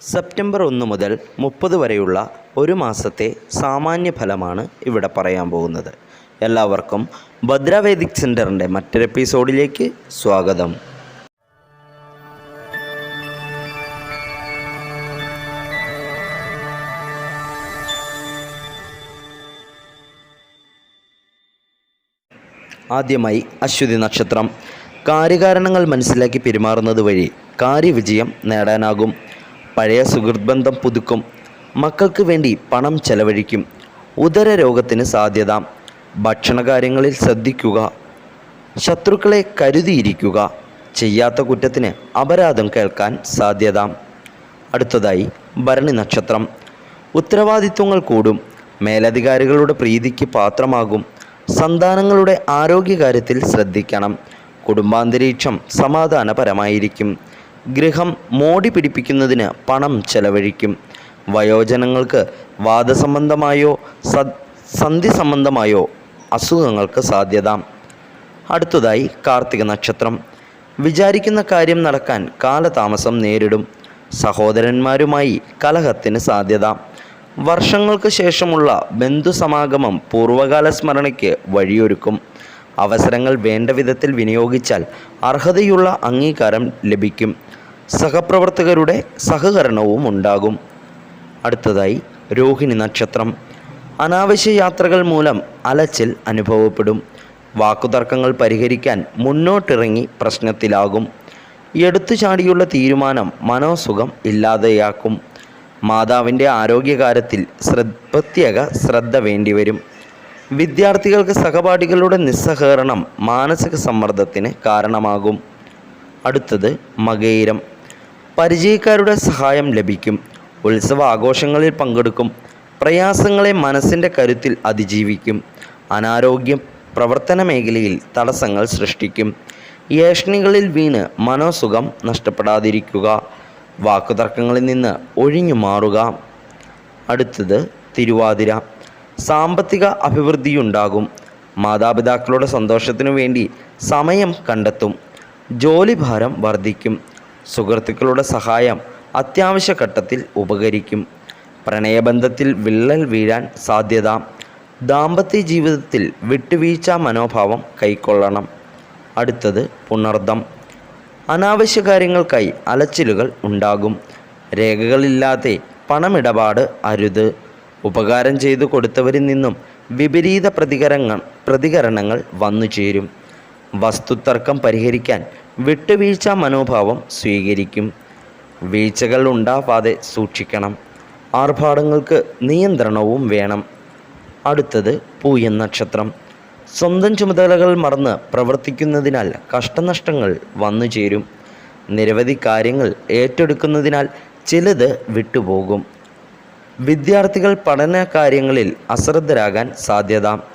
September ഒന്ന് മുതൽ മുപ്പത് വരെയുള്ള ഒരു മാസത്തെ സാമാന്യ ഫലമാണ് ഇവിടെ പറയാൻ പോകുന്നത്. എല്ലാവർക്കും ഭദ്രാവേദിക് സെന്ററിന്റെ മറ്റൊരു എപ്പിസോഡിലേക്ക് സ്വാഗതം. ആദ്യമായി അശ്വതി നക്ഷത്രം. കാര്യകാരണങ്ങൾ മനസ്സിലാക്കി പെരുമാറുന്നത് വഴി കാര്യവിജയം നേടാനാകും. പഴയ സുഹൃത്ബന്ധം പുതുക്കും. മക്കൾക്ക് വേണ്ടി പണം ചെലവഴിക്കും. ഉദര രോഗത്തിന് സാധ്യത. ഭക്ഷണകാര്യങ്ങളിൽ ശ്രദ്ധിക്കുക. ശത്രുക്കളെ കരുതിയിരിക്കുക. ചെയ്യാത്ത കുറ്റത്തിന് അപരാധം കേൾക്കാൻ സാധ്യത. അടുത്തതായി ഭരണി നക്ഷത്രം. ഉത്തരവാദിത്വങ്ങൾ കൂടും. മേലധികാരികളുടെ പ്രീതിക്ക് പാത്രമാകും. സന്താനങ്ങളുടെ ആരോഗ്യകാര്യത്തിൽ ശ്രദ്ധിക്കണം. കുടുംബാന്തരീക്ഷം സമാധാനപരമായിരിക്കും. ഗൃഹം മോടി പിടിപ്പിക്കുന്നതിന് പണം ചെലവഴിക്കും. വയോജനങ്ങൾക്ക് വാദസംബന്ധമായോ സന്ധി സംബന്ധമായോ അസുഖങ്ങൾക്ക് സാധ്യത. അടുത്തതായി കാർത്തിക നക്ഷത്രം. വിചാരിക്കുന്ന കാര്യം നടക്കാൻ കാലതാമസം നേരിടും. സഹോദരന്മാരുമായി കലഹത്തിന് സാധ്യത. വർഷങ്ങൾക്ക് ശേഷമുള്ള ബന്ധുസമാഗമം പൂർവകാല സ്മരണയ്ക്ക് വഴിയൊരുക്കും. അവസരങ്ങൾ വേണ്ട വിധത്തിൽ വിനിയോഗിച്ചാൽ അർഹതയുള്ള അംഗീകാരം ലഭിക്കും. സഹപ്രവർത്തകരുടെ സഹകരണവും ഉണ്ടാകും. അടുത്തതായി രോഹിണി നക്ഷത്രം. അനാവശ്യ യാത്രകൾ മൂലം അലച്ചിൽ അനുഭവപ്പെടും. വാക്കുതർക്കങ്ങൾ പരിഹരിക്കാൻ മുന്നോട്ടിറങ്ങി പ്രശ്നത്തിലാകും. എടുത്തു ചാടിയുള്ള തീരുമാനം മനോസുഖം ഇല്ലാതെയാക്കും. മാതാവിന്റെ ആരോഗ്യകാര്യത്തിൽ പ്രത്യേക ശ്രദ്ധ വേണ്ടിവരും. വിദ്യാർത്ഥികൾക്ക് സഹപാഠികളുടെ നിസ്സഹകരണം മാനസിക സമ്മർദ്ദത്തിന് കാരണമാകും. അടുത്തത് മകയിരം. പരിചയക്കാരുടെ സഹായം ലഭിക്കും ഉത്സവ ആഘോഷങ്ങളിൽ പങ്കെടുക്കും പ്രയാസങ്ങളെ മനസ്സിന്റെ കരുത്തിൽ അതിജീവിക്കും അനാരോഗ്യം പ്രവർത്തന മേഖലയിൽ തടസ്സങ്ങൾ സൃഷ്ടിക്കും. ഏഷണികളിൽ വീണ് മനോസുഖം നഷ്ടപ്പെടാതിരിക്കുക വാക്കുതർക്കങ്ങളിൽ നിന്ന് ഒഴിഞ്ഞു മാറുക. അടുത്തത് തിരുവാതിര. സാമ്പത്തിക അഭിവൃദ്ധിയുണ്ടാകും മാതാപിതാക്കളുടെ സന്തോഷത്തിനു വേണ്ടി സമയം കണ്ടെത്തും ജോലിഭാരം വർദ്ധിക്കും സുഹൃത്തുക്കളുടെ സഹായം അത്യാവശ്യ ഘട്ടത്തിൽ ഉപകരിക്കും. പ്രണയബന്ധത്തിൽ വിള്ളൽ വീഴാൻ സാധ്യത. ദാമ്പത്യ ജീവിതത്തിൽ വിട്ടുവീഴ്ച മനോഭാവം കൈക്കൊള്ളണം. അടുത്തത് പുണർദം. അനാവശ്യ കാര്യങ്ങൾക്കായി അലച്ചിലുകൾ ഉണ്ടാകും. രേഖകളില്ലാതെ പണമിടപാട് അരുത്. ഉപകാരം ചെയ്തു കൊടുത്തവരിൽ നിന്നും വിപരീത പ്രതികരണങ്ങൾ പ്രതികരണങ്ങൾ വന്നു ചേരും വസ്തുതർക്കം പരിഹരിക്കാൻ വിട്ടുവീഴ്ച മനോഭാവം സ്വീകരിക്കും. വീഴ്ചകൾ ഉണ്ടാവാതെ സൂക്ഷിക്കണം. ആർഭാടങ്ങൾക്ക് നിയന്ത്രണവും വേണം. അടുത്തത് പൂയൻ നക്ഷത്രം. സ്വന്തം ചുമതലകൾ മറന്ന് പ്രവർത്തിക്കുന്നതിനാൽ കഷ്ടനഷ്ടങ്ങൾ വന്നു ചേരും. നിരവധി കാര്യങ്ങൾ ഏറ്റെടുക്കുന്നതിനാൽ ചിലത് വിട്ടുപോകും. വിദ്യാർത്ഥികൾ പഠന കാര്യങ്ങളിൽ അശ്രദ്ധരാകാൻ സാധ്യത.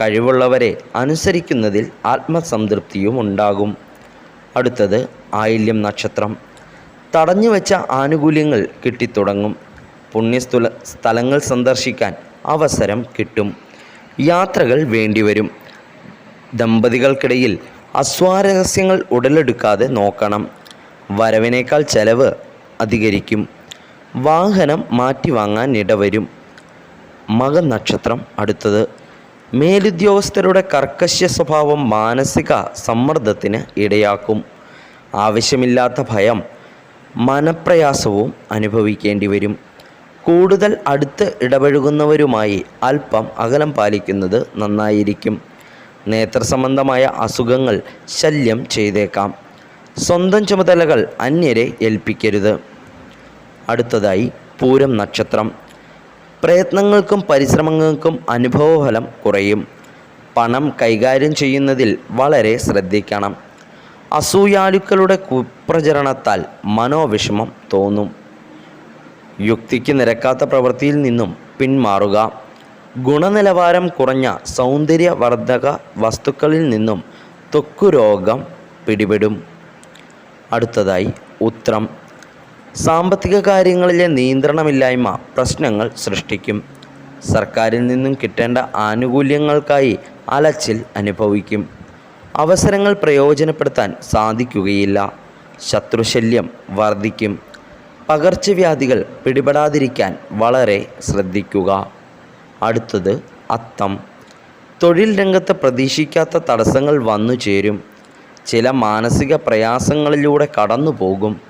കഴിവുള്ളവരെ അനുസരിക്കുന്നതിൽ ആത്മസംതൃപ്തിയും ഉണ്ടാകും. അടുത്തത് ആയില്യം നക്ഷത്രം. തടഞ്ഞു വെച്ച ആനുകൂല്യങ്ങൾ കിട്ടിത്തുടങ്ങും. പുണ്യസ്ഥല സ്ഥലങ്ങൾ സന്ദർശിക്കാൻ അവസരം കിട്ടും. യാത്രകൾ വേണ്ടിവരും. ദമ്പതികൾക്കിടയിൽ അസ്വാരസ്യങ്ങൾ ഉടലെടുക്കാതെ നോക്കണം. വരവിനേക്കാൾ ചെലവ് അധികരിക്കും. വാഹനം മാറ്റി വാങ്ങാൻ ഇടവരും മകനക്ഷത്രം അടുത്തത് മേലുദ്യോഗസ്ഥരുടെ കർക്കശ്യ സ്വഭാവം മാനസിക സമ്മർദ്ദത്തിന് ഇടയാക്കും. ആവശ്യമില്ലാത്ത ഭയം മനപ്രയാസവും അനുഭവിക്കേണ്ടി വരും. കൂടുതൽ അടുത്ത് ഇടപഴകുന്നവരുമായി അല്പം അകലം പാലിക്കുന്നത് നന്നായിരിക്കും. നേത്ര സംബന്ധമായ അസുഖങ്ങൾ ശല്യം ചെയ്തേക്കാം. സ്വന്തം ചുമതലകൾ അന്യരെ ഏൽപ്പിക്കരുത്. അടുത്തതായി പൂരം നക്ഷത്രം. പ്രയത്നങ്ങൾക്കും പരിശ്രമങ്ങൾക്കും അനുഭവഫലം കുറയും. പണം കൈകാര്യം ചെയ്യുന്നതിൽ വളരെ ശ്രദ്ധിക്കണം. അസൂയാലുക്കളുടെ കുപ്രചരണത്താൽ മനോവിഷമം തോന്നും. യുക്തിക്ക് നിരക്കാത്ത പ്രവൃത്തിയിൽ നിന്നും പിന്മാറുക. ഗുണനിലവാരം കുറഞ്ഞ സൗന്ദര്യവർദ്ധക വസ്തുക്കളിൽ നിന്നും തൊക്കുരോഗം പിടിപെടും. അടുത്തതായി ഉത്രം. സാമ്പത്തിക കാര്യങ്ങളിലെ നിയന്ത്രണമില്ലായ്മ പ്രശ്നങ്ങൾ സൃഷ്ടിക്കും. സർക്കാരിൽ നിന്നും കിട്ടേണ്ട ആനുകൂല്യങ്ങൾക്കായി അലച്ചിൽ അനുഭവിക്കും. അവസരങ്ങൾ പ്രയോജനപ്പെടുത്താൻ സാധിക്കുകയില്ല. ശത്രുശല്യം വർദ്ധിക്കും. പകർച്ചവ്യാധികൾ പിടിപെടാതിരിക്കാൻ വളരെ ശ്രദ്ധിക്കുക. അടുത്തത് അത്തം. തൊഴിൽ രംഗത്ത് പ്രതീക്ഷിക്കാത്ത തടസ്സങ്ങൾ വന്നു ചേരും ചില മാനസിക പ്രയാസങ്ങളിലൂടെ കടന്നു പോകും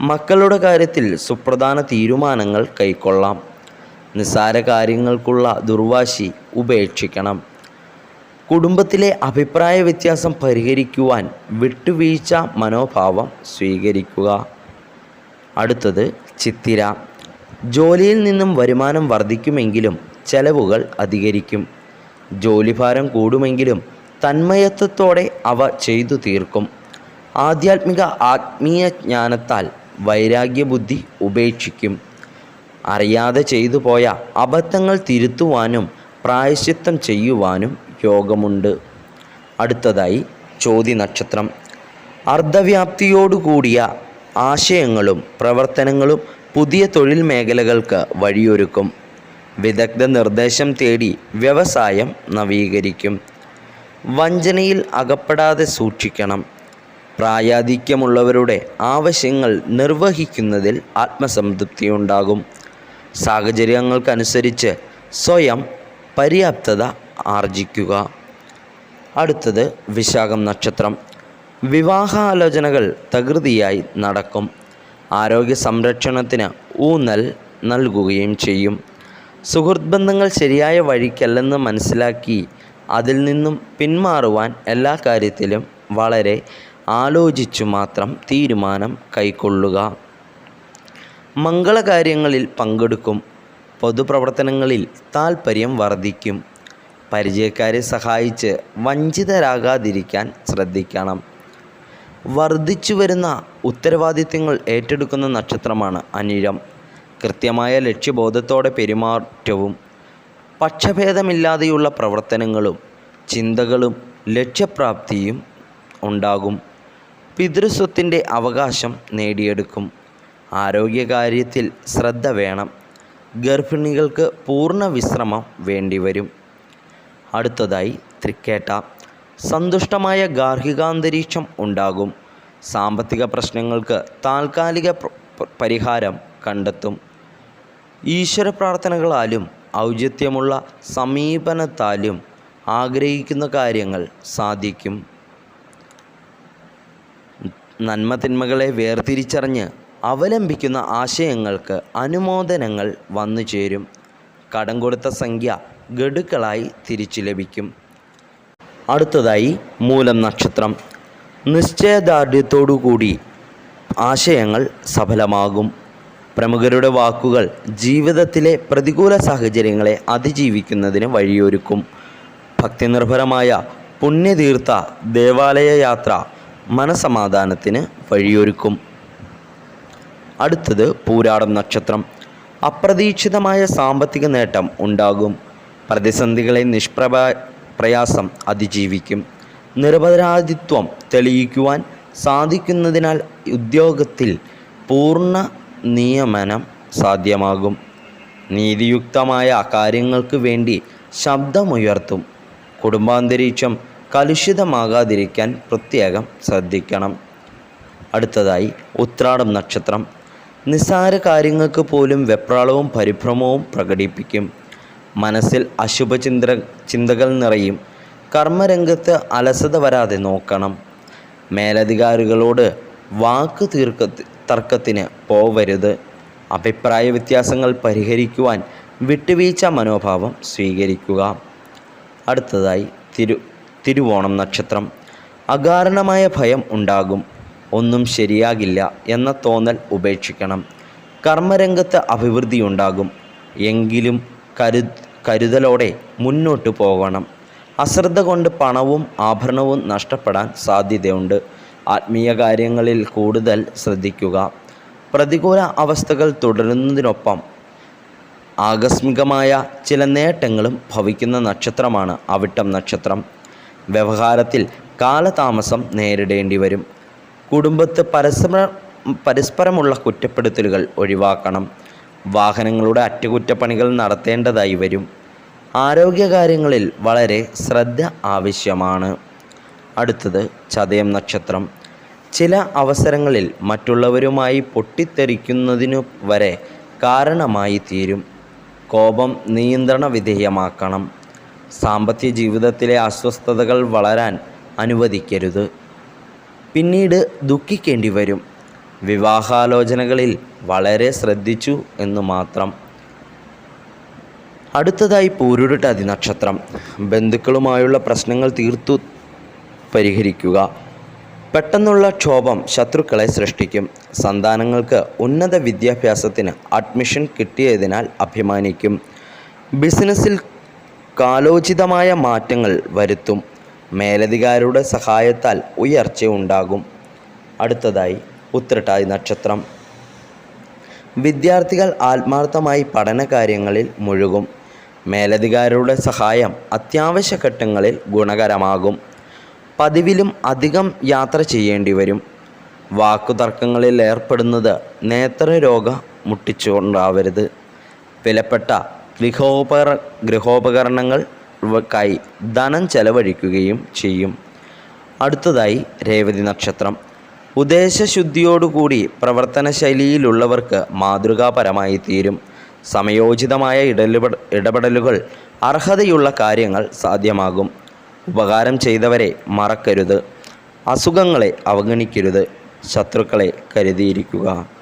മക്കളുടെ കാര്യത്തിൽ സുപ്രധാന തീരുമാനങ്ങൾ കൈക്കൊള്ളാം. നിസ്സാര കാര്യങ്ങൾക്കുള്ള ദുർവാശി ഉപേക്ഷിക്കണം. കുടുംബത്തിലെ അഭിപ്രായ വ്യത്യാസം പരിഹരിക്കുവാൻ വിട്ടുവീഴ്ച മനോഭാവം സ്വീകരിക്കുക. അടുത്തത് ചിത്തിര. ജോലിയിൽ നിന്നും വരുമാനം വർദ്ധിക്കുമെങ്കിലും ചെലവുകൾ അധികരിക്കും. ജോലിഭാരം കൂടുമെങ്കിലും തന്മയത്വത്തോടെ അവ ചെയ്തു തീർക്കും. ആധ്യാത്മിക ആത്മീയ ജ്ഞാനത്താൽ വൈരാഗ്യബുദ്ധി ഉപേക്ഷിക്കും. അറിയാതെ ചെയ്തു പോയ അബദ്ധങ്ങൾ തിരുത്തുവാനും പ്രായശ്ചിത്തം ചെയ്യുവാനും യോഗമുണ്ട്. അടുത്തതായി ചോതി നക്ഷത്രം അർദ്ധവ്യാപ്തിയോടുകൂടിയ ആശയങ്ങളും പ്രവർത്തനങ്ങളും പുതിയ തൊഴിൽ മേഖലകൾക്ക് വഴിയൊരുക്കും. വിദഗ്ധ നിർദ്ദേശം തേടി വ്യവസായം നവീകരിക്കും. വഞ്ചനയിൽ അകപ്പെടാതെ സൂക്ഷിക്കണം. പ്രായാധിക്യമുള്ളവരുടെ ആവശ്യങ്ങൾ നിർവഹിക്കുന്നതിൽ ആത്മസംതൃപ്തിയുണ്ടാകും. സാഹചര്യങ്ങൾക്കനുസരിച്ച് സ്വയം പര്യാപ്തത ആർജിക്കുക. അടുത്തത് വിശാഖം നക്ഷത്രം. വിവാഹാലോചനകൾ തകൃതിയായി നടക്കും. ആരോഗ്യ സംരക്ഷണത്തിന് ഊന്നൽ നൽകുകയും ചെയ്യും. സുഹൃത്ത് ബന്ധങ്ങൾ ശരിയായ വഴിക്കല്ലെന്ന് മനസ്സിലാക്കി അതിൽ നിന്നും പിന്മാറുവാൻ എല്ലാ കാര്യത്തിലും വളരെ ആലോചിച്ചു മാത്രം തീരുമാനം കൈക്കൊള്ളുക. മംഗളകാര്യങ്ങളിൽ പങ്കെടുക്കും. പൊതുപ്രവർത്തനങ്ങളിൽ താൽപ്പര്യം വർദ്ധിക്കും. പരിചയക്കാരെ സഹായിച്ച് വഞ്ചിതരാകാതിരിക്കാൻ ശ്രദ്ധിക്കണം. വർദ്ധിച്ചു വരുന്ന ഉത്തരവാദിത്തങ്ങൾ ഏറ്റെടുക്കുന്ന നക്ഷത്രമാണ് അനിഴം. കൃത്യമായ ലക്ഷ്യബോധത്തോടെ പെരുമാറ്റവും പക്ഷഭേദമില്ലാതെയുള്ള പ്രവർത്തനങ്ങളും ചിന്തകളും ലക്ഷ്യപ്രാപ്തിയും ഉണ്ടാകും. പിതൃസ്വത്തിന്റെ അവകാശം നേടിയെടുക്കും. ആരോഗ്യകാര്യത്തിൽ ശ്രദ്ധ വേണം. ഗർഭിണികൾക്ക് പൂർണ വിശ്രമം വേണ്ടിവരും. അടുത്തതായി തൃക്കേട്ട. സന്തുഷ്ടമായ ഗാർഹികാന്തരീക്ഷം ഉണ്ടാകും. സാമ്പത്തിക പ്രശ്നങ്ങൾക്ക് താൽക്കാലിക പരിഹാരം കണ്ടെത്തും. ഈശ്വര പ്രാർത്ഥനകളാലും ഔചിത്യമുള്ള സമീപനത്താലും ആഗ്രഹിക്കുന്ന കാര്യങ്ങൾ സാധിക്കും. നന്മ തിന്മകളെ വേർതിരിച്ചറിഞ്ഞ് അവലംബിക്കുന്ന ആശയങ്ങൾക്ക് അനുമോദനങ്ങൾ വന്നു ചേരും. കടം കൊടുത്ത സംഖ്യ ഗഡുക്കളായി തിരിച്ചു ലഭിക്കും. അടുത്തതായി മൂലം നക്ഷത്രം. നിശ്ചയദാർഢ്യത്തോടുകൂടി ആശയങ്ങൾ സഫലമാകും. പ്രമുഖരുടെ വാക്കുകൾ ജീവിതത്തിലെ പ്രതികൂല സാഹചര്യങ്ങളെ അതിജീവിക്കുന്നതിന് വഴിയൊരുക്കും. ഭക്തിനിർഭരമായ പുണ്യതീർത്ഥ ദേവാലയ യാത്ര മനസമാധാനത്തിന് വഴിയൊരുക്കും. അടുത്തത് പൂരാടം നക്ഷത്രം. അപ്രതീക്ഷിതമായ സാമ്പത്തിക നേട്ടം ഉണ്ടാകും. പ്രതിസന്ധികളെ നിഷ്പ്രഭ പ്രയാസം അതിജീവിക്കും. നിരപരാധിത്വം തെളിയിക്കുവാൻ സാധിക്കുന്നതിനാൽ ഉദ്യോഗത്തിൽ പൂർണ നിയമനം സാധ്യമാകും. നീതിയുക്തമായ കാര്യങ്ങൾക്ക് വേണ്ടി ശബ്ദമുയർത്തും. കുടുംബാന്തരീക്ഷം കലുഷിതമാകാതിരിക്കാൻ പ്രത്യേകം ശ്രദ്ധിക്കണം. അടുത്തതായി ഉത്രാടം നക്ഷത്രം. നിസ്സാര കാര്യങ്ങൾക്ക് പോലും വെപ്രാളവും പരിഭ്രമവും പ്രകടിപ്പിക്കും. മനസ്സിൽ അശുഭചിന്ത ചിന്തകൾ നിറയും. കർമ്മരംഗത്ത് അലസത വരാതെ നോക്കണം. മേലധികാരികളോട് വാക്ക് തീർക്ക തർക്കത്തിന് പോവരുത്. അഭിപ്രായ വ്യത്യാസങ്ങൾ പരിഹരിക്കുവാൻ വിട്ടുവീഴ്ച മനോഭാവം സ്വീകരിക്കുക. അടുത്തതായി തിരു തിരുവോണം നക്ഷത്രം. അകാരണമായ ഭയം ഉണ്ടാകും. ഒന്നും ശരിയാകില്ല എന്ന തോന്നൽ ഉപേക്ഷിക്കണം. കർമ്മരംഗത്ത് അഭിവൃദ്ധി ഉണ്ടാകും. എങ്കിലും കരു കരുതലോടെ മുന്നോട്ട് പോകണം. അശ്രദ്ധ കൊണ്ട് പണവും ആഭരണവും നഷ്ടപ്പെടാൻ സാധ്യതയുണ്ട്. ആത്മീയ കാര്യങ്ങളിൽ കൂടുതൽ ശ്രദ്ധിക്കുക. പ്രതികൂല അവസ്ഥകൾ തുടരുന്നതിനൊപ്പം ആകസ്മികമായ ചില നേട്ടങ്ങളും ഭവിക്കുന്ന നക്ഷത്രമാണ് അവിട്ടം നക്ഷത്രം. വ്യവഹാരത്തിൽ കാലതാമസം നേരിടേണ്ടി വരും. കുടുംബത്ത് പരസ്പര പരസ്പരമുള്ള കുറ്റപ്പെടുത്തലുകൾ ഒഴിവാക്കണം. വാഹനങ്ങളുടെ അറ്റകുറ്റപ്പണികൾ നടത്തേണ്ടതായി വരും. ആരോഗ്യകാര്യങ്ങളിൽ വളരെ ശ്രദ്ധ ആവശ്യമാണ്. അടുത്തത് ചതയം നക്ഷത്രം. ചില അവസരങ്ങളിൽ മറ്റുള്ളവരുമായി പൊട്ടിത്തെറിക്കുന്നതിനു വരെ കാരണമായി തീരും. കോപം നിയന്ത്രണ വിധേയമാക്കണം സാമ്പത്തിക ജീവിതത്തിലെ അസ്വസ്ഥതകൾ വളരാൻ അനുവദിക്കരുത്. പിന്നീട് ദുഃഖിക്കേണ്ടി വരും. വിവാഹാലോചനകളിൽ വളരെ ശ്രദ്ധിച്ചു എന്ന് മാത്രം. അടുത്തതായി പൂരുരുട്ടാതി നക്ഷത്രം ബന്ധുക്കളുമായുള്ള പ്രശ്നങ്ങൾ തീർത്തു പരിഹരിക്കുക. പെട്ടെന്നുള്ള ക്ഷോഭം ശത്രുക്കളെ സൃഷ്ടിക്കും. സന്താനങ്ങൾക്ക് ഉന്നത വിദ്യാഭ്യാസത്തിന് അഡ്മിഷൻ കിട്ടിയതിനാൽ അഭിമാനിക്കും. ബിസിനസ്സിൽ കാലോചിതമായ മാറ്റങ്ങൾ വരുത്തും. മേലധികാരിയുടെ സഹായത്താൽ ഉയർച്ച ഉണ്ടാകും. അടുത്തതായി ഉത്രട്ടാതി നക്ഷത്രം. വിദ്യാർത്ഥികൾ ആത്മാർത്ഥമായി പഠനകാര്യങ്ങളിൽ മുഴുകും. മേലധികാരിയുടെ സഹായം അത്യാവശ്യ ഘട്ടങ്ങളിൽ ഗുണകരമാകും. പതിവിലും അധികം യാത്ര ചെയ്യേണ്ടി വരും. വാക്കുതർക്കങ്ങളിൽ ഏർപ്പെടുന്നത് നേത്രരോഗ മുട്ടിച്ചുകൊണ്ടാവരുത്. വിലപ്പെട്ട ഗൃഹോപകര ഗൃഹോപകരണങ്ങൾക്കായി ധനം ചെലവഴിക്കുകയും ചെയ്യും. അടുത്തതായി രേവതി നക്ഷത്രം. ഉദ്ദേശശുദ്ധിയോടുകൂടി പ്രവർത്തന ശൈലിയിലുള്ളവർക്ക് മാതൃകാപരമായി തീരും. സമയോചിതമായ ഇടപെട ഇടപെടലുകൾ അർഹതയുള്ള കാര്യങ്ങൾ സാധ്യമാകും. ഉപകാരം ചെയ്തവരെ മറക്കരുത്. അസുഖങ്ങളെ അവഗണിക്കരുത്. ശത്രുക്കളെ കരുതിയിരിക്കുക.